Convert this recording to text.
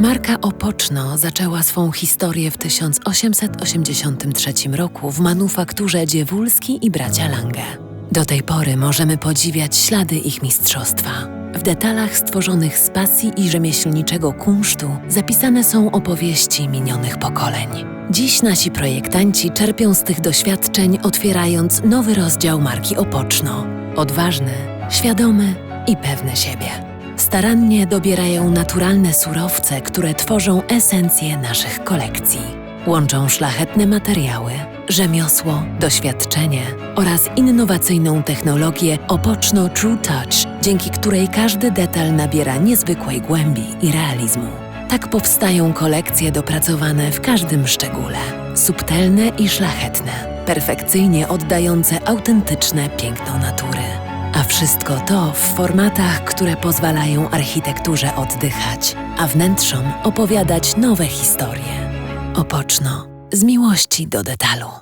Marka Opoczno zaczęła swą historię w 1883 roku w manufakturze Dziewulski i bracia Lange. Do tej pory możemy podziwiać ślady ich mistrzostwa. W detalach stworzonych z pasji i rzemieślniczego kunsztu zapisane są opowieści minionych pokoleń. Dziś nasi projektanci czerpią z tych doświadczeń, otwierając nowy rozdział marki Opoczno. Odważny, świadomy i pewny siebie. Starannie dobierają naturalne surowce, które tworzą esencję naszych kolekcji. Łączą szlachetne materiały, rzemiosło, doświadczenie oraz innowacyjną technologię Opoczno True Touch, dzięki której każdy detal nabiera niezwykłej głębi i realizmu. Tak powstają kolekcje dopracowane w każdym szczególe, subtelne i szlachetne, perfekcyjnie oddające autentyczne piękno natury. A wszystko to w formatach, które pozwalają architekturze oddychać, a wnętrzom opowiadać nowe historie. Opoczno z miłości do detalu.